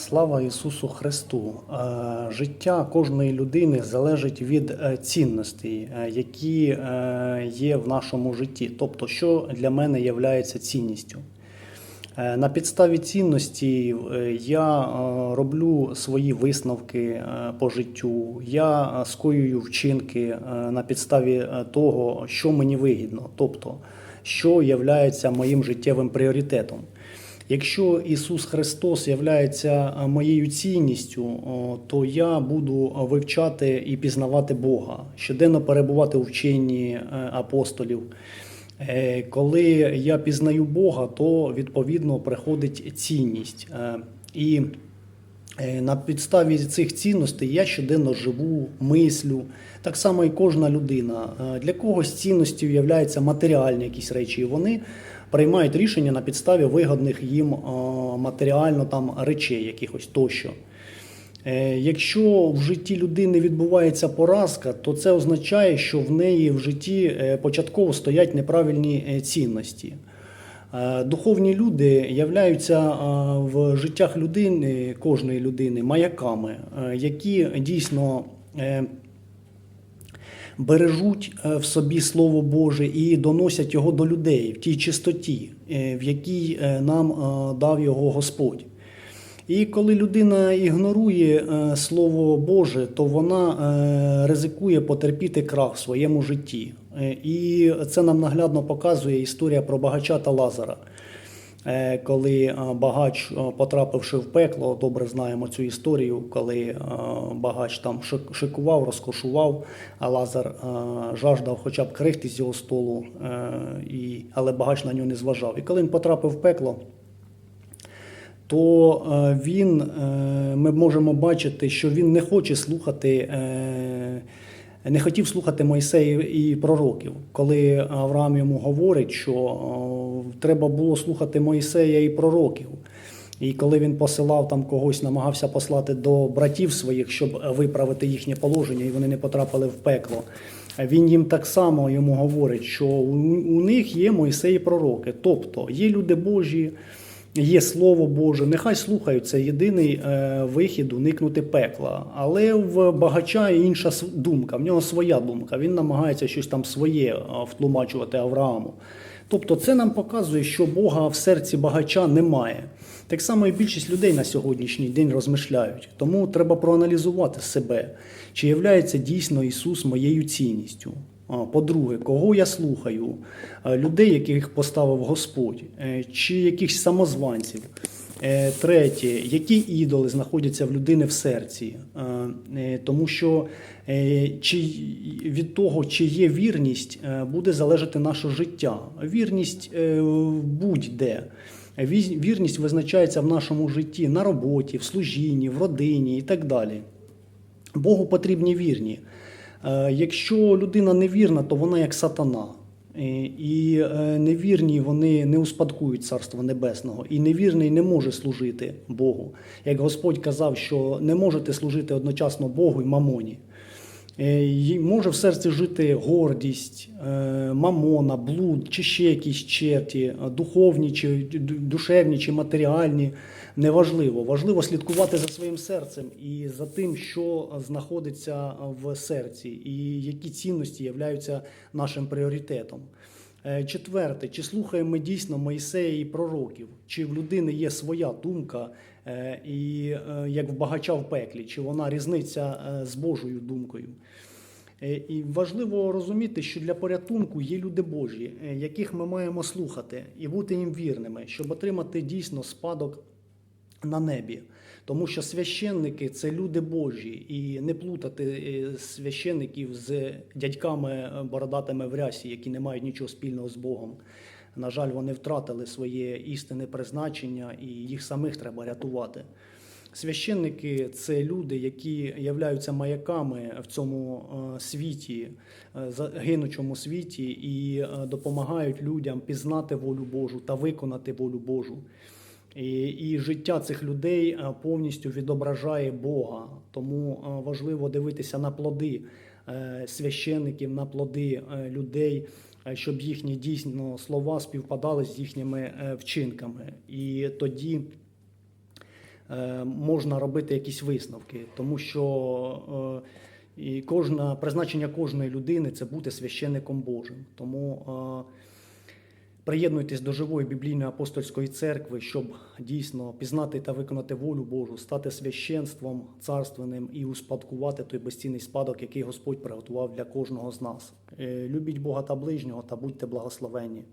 Слава Ісусу Христу! Е, Життя кожної людини залежить від е, цінностей, е, які є в нашому житті. Тобто, що для мене є цінністю. На підставі цінності я роблю свої висновки по життю, я скоюю вчинки на підставі того, що мені вигідно, тобто, що є моїм життєвим пріоритетом. Якщо Ісус Христос є моєю цінністю, то я буду вивчати і пізнавати Бога, щоденно перебувати у вченні е, апостолів. Е, Коли я пізнаю Бога, то відповідно приходить цінність. Е, І е, на підставі цих цінностей я щоденно живу, мислю. Так само і кожна людина. Е, Для когось цінністю являються матеріальні якісь речі, і вони приймають рішення на підставі вигодних їм е, матеріально там речей, якихось тощо. Е, Якщо в житті людини відбувається поразка, то це означає, що в неї в житті е, початково стоять неправильні е, цінності. Е, Духовні люди являються е, в життях людини, кожної людини, маяками, е, які дійсно бережуть в собі Слово Боже і доносять його до людей в тій чистоті, в якій нам дав його Господь. І коли людина ігнорує е, Слово Боже, то вона е, ризикує потерпіти крах в своєму житті. Е, І це нам наглядно показує історія про багача та Лазара. Коли багач, потрапивши в пекло, добре знаємо цю історію, коли багач там шик- шикував, розкошував, а Лазар жаждав хоча б крихти з його столу, але багач на нього не зважав. І коли він потрапив в пекло, то е, він, е, ми можемо бачити, що він не хоче слухати, е, не хотів слухати Мойсея і пророків, коли Авраам йому говорить, що треба було слухати Мойсея і пророків. І коли він посилав там когось, намагався послати до братів своїх, щоб виправити їхнє положення, і вони не потрапили в пекло. Він їм так само йому говорить, що у, них є Мойсей і пророки, тобто є люди Божі, є Слово Боже, нехай слухають це єдиний е, вихід уникнути пекла. Але в багача інша думка, в нього своя думка. Він намагається щось там своє е, втлумачувати Аврааму. Тобто, це нам показує, що Бога в серці багача немає. Так само і більшість людей на сьогоднішній день розмишляють. Тому треба проаналізувати себе, чи являється дійсно Ісус моєю цінністю. По-друге, кого я слухаю? Людей, яких поставив Господь, Е, чи якихось самозванців. Е, Третє, які ідоли знаходяться в людини в серці, Е, тому що чи від того, чи є вірність, буде залежати наше життя. Вірність будь-де. Вірність визначається в нашому житті на роботі, в служінні, в родині і так далі. Богу потрібні вірні. Е, Якщо людина невірна, то вона як сатана. І е, невірні вони не успадкують Царство Небесного. І невірний не може служити Богу. Як Господь казав, що не можете служити одночасно Богу і мамоні. Е, Може в серці жити гордість, е, мамона, блуд, чи ще якісь черті, е, духовні, чи душевні, чи матеріальні. Неважливо. Важливо слідкувати за своїм серцем і за тим, що знаходиться в серці, і які цінності являються нашим пріоритетом. Е, Четверте, чи слухаємо ми дійсно Моїсея і пророків, чи в людини є своя думка, е, і е, як в багача в пеклі, чи вона різниця з Божою думкою. І важливо розуміти, що для порятунку є люди Божі, яких ми маємо слухати і бути їм вірними, щоб отримати дійсно спадок на небі. Тому що священники це люди Божі, і не плутати е, священників з дядьками е, бородатими в рясі, які не мають нічого спільного з Богом. На жаль, вони втратили своє істинне призначення, і їх самих треба рятувати. Священники це люди, які являються маяками в цьому е, світі, е, за- гинучому світі, і допомагають людям пізнати волю Божу та виконати волю Божу. І, і життя цих людей е, повністю відображає Бога. Тому е, важливо дивитися на плоди е, священників, на плоди людей, щоб їхні дійсно слова співпадали з їхніми вчинками. І тоді можна робити якісь висновки, тому що і кожна призначення кожної людини це бути священником Божим. Тому Приєднуйтесь до живої біблійної апостольської церкви, щоб дійсно пізнати та виконати волю Божу, стати священством царственним і успадкувати той безцінний спадок, який Господь приготував для кожного з нас. Е, Любіть Бога та ближнього та будьте благословенні.